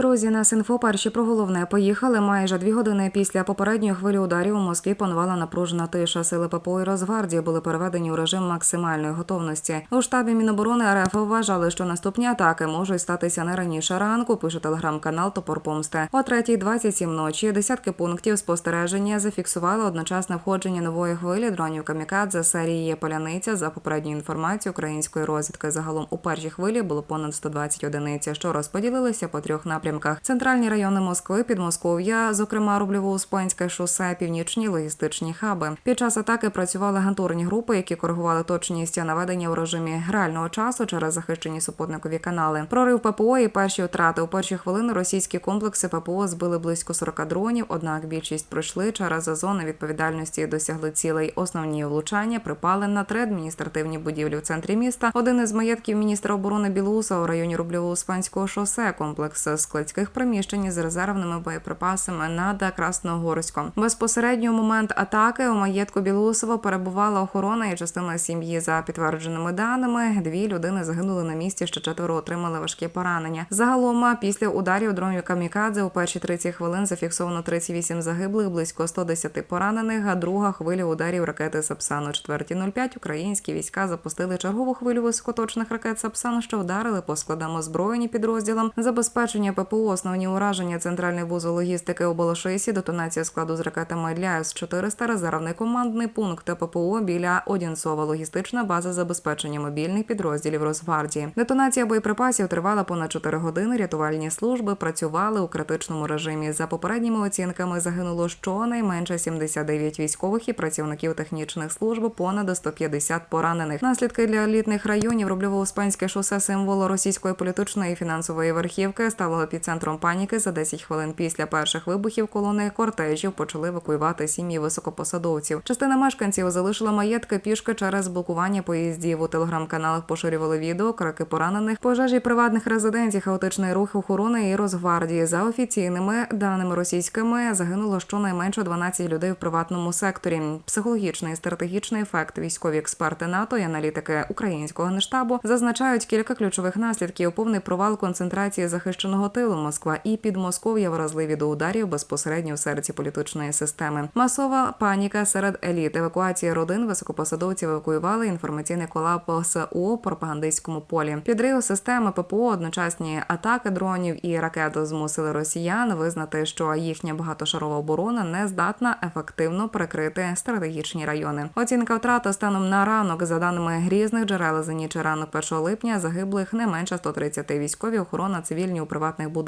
Друзі, на Синфо перші про головне поїхали. Майже дві години після попередньої хвилі ударів у Москві панувала напружена тиша. Сили ППО і Росгвардії були переведені у режим максимальної готовності. У штабі Міноборони РФ вважали, що наступні атаки можуть статися не раніше ранку. Пише телеграм-канал Топор Помсти. О 3.27 ночі десятки пунктів спостереження зафіксували одночасне входження нової хвилі дронів камікадзе серії Поляниця. За попередньою інформацією української розвідки загалом у першій хвилі було понад 120 одиниць, що розподілилися по трьох напрямках. Центральні райони Москви, Підмосков'я, зокрема Рублєво-Успенське шосе, північні логістичні хаби. Під час атаки працювали агентурні групи, які коригували точність наведення у режимі реального часу через захищені супутникові канали. Прорив ППО і перші втрати у перші хвилини російські комплекси ППО збили близько 40 дронів. Однак більшість пройшли через зони відповідальності і досягли цілей. Основні влучання припали на три адміністративні будівлі в центрі міста. Один із маєтків міністра оборони Білоуса у районі Рублєво-Успенського шосе, комплекс складських приміщень з резервними боєприпасами над Красногорськом. Безпосередньо у момент атаки у маєтку Білоусова перебувала охорона і частина сім'ї. За підтвердженими даними, дві людини загинули на місці, ще четверо отримали важкі поранення. Загалом після ударів дронів камікадзе у перші 30 хвилин зафіксовано 38 загиблих, близько 110 поранених. А друга хвиля ударів ракети Сапсан о 4.05 українські війська запустили чергову хвилю високоточних ракет Сапсан, що вдарили по складам озброєні підрозділам забезпечення ППО, основні ураження, центральний вузол логістики у Балашисі, детонація складу з ракетами для С-400, резервний командний пункт ППО біля Одінцова, логістична база забезпечення мобільних підрозділів Росгвардії. Детонація боєприпасів тривала понад 4 години. Рятувальні служби працювали у критичному режимі. За попередніми оцінками загинуло щонайменше 79 військових і працівників технічних служб, понад 150 поранених. Наслідки для елітних районів Рубльово-Успенське шосе символу російської політичної і фінансової верхівки стало епіцентром паніки. За 10 хвилин після перших вибухів колони кортежів почали евакуювати сім'ї високопосадовців. Частина мешканців залишила маєтки пішки через блокування поїздів. У телеграм-каналах поширювали відео, крики поранених, пожежі приватних резиденцій, хаотичний рух охорони і Росгвардії. За офіційними даними російськими загинуло щонайменше 12 людей в приватному секторі. Психологічний і стратегічний ефект військові експерти НАТО і аналітики українського генштабу зазначають кілька ключових наслідків: повний провал концентрації захищеного тилу Москва і Підмосков'я вразливі до ударів безпосередньо в серці політичної системи. Масова паніка серед еліт, евакуація родин високопосадовців евакуювали інформаційний колапс у пропагандистському полі. Підрив системи ППО, одночасні атаки дронів і ракет змусили росіян визнати, що їхня багатошарова оборона не здатна ефективно прикрити стратегічні райони. Оцінка втрат станом на ранок, за даними різних джерел за ніч ранок 1 липня, загиблих не менше 130 військові охорона цивільні у приватних будинках,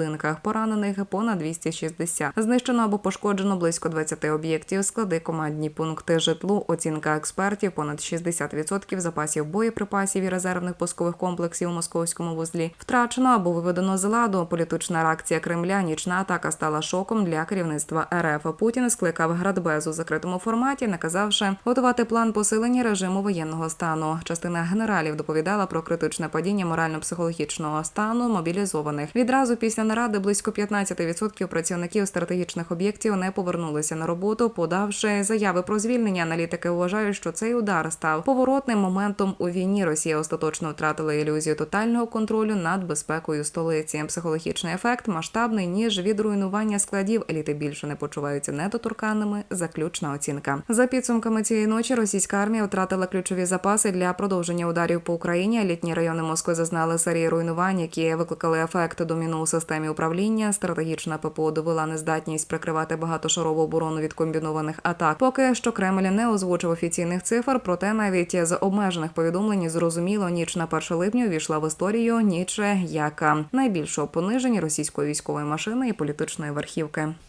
поранених понад 260. Знищено або пошкоджено близько 20 об'єктів, склади командні пункти житлу. Оцінка експертів понад 60% запасів боєприпасів і резервних пускових комплексів у московському вузлі. Втрачено або виведено з ладу. Політична реакція Кремля. Нічна атака стала шоком для керівництва РФ. Путін скликав Градбез у закритому форматі, наказавши готувати план посилення режиму воєнного стану. Частина генералів доповідала про критичне падіння морально-психологічного стану мобілізованих. Відразу після наради близько 15% працівників стратегічних об'єктів не повернулися на роботу, подавши заяви про звільнення. Аналітики вважають, що цей удар став поворотним моментом у війні. Росія остаточно втратила ілюзію тотального контролю над безпекою столиці. Психологічний ефект масштабний ніж від руйнування складів. Еліти більше не почуваються недоторканними. Заключна оцінка за підсумками цієї ночі. Російська армія втратила ключові запаси для продовження ударів по Україні. Літні райони Москви зазнали серії руйнувань, які викликали ефект доміно у системі управління. Стратегічна ППО довела нездатність прикривати багатошарову оборону від комбінованих атак. Поки що Кремль не озвучив офіційних цифр, проте навіть з обмежених повідомлень зрозуміло, ніч на 1 липня увійшла в історію ніч як найбільшого пониження російської військової машини і політичної верхівки.